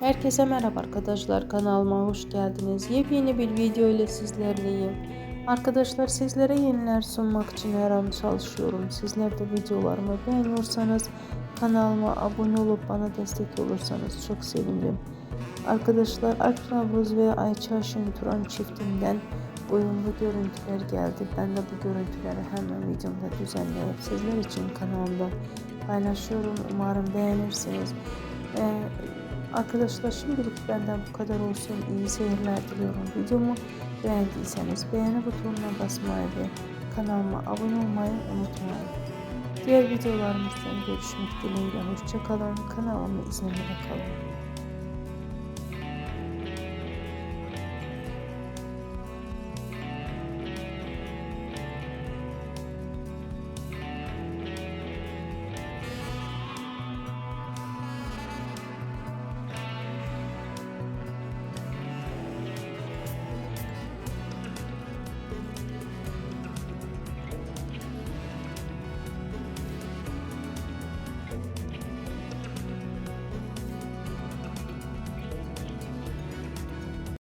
Herkese merhaba arkadaşlar kanalıma hoş geldiniz. Yepyeni bir video ile sizlerleyim. Arkadaşlar sizlere yeniler sunmak için her an çalışıyorum. Sizler de videolarımı beğeniyorsanız kanalıma abone olup bana destek olursanız çok sevinirim. Arkadaşlar Alp Navruz ve Ayça Şenturan çiftinden uyumlu görüntüler geldi. Ben de bu görüntüleri hemen videomda düzenleyip sizler için kanalımda paylaşıyorum. Umarım beğenirsiniz. Ee, Arkadaşlar şimdilik benden bu kadar olsun. İyi seyirler diliyorum. Videomu beğendiyseniz beğeni butonuna basmayı ve kanalıma abone olmayı unutmayın. Diğer videolarımızdan görüşmek dileğiyle. Hoşçakalın. Kanalımı izlemede kalın.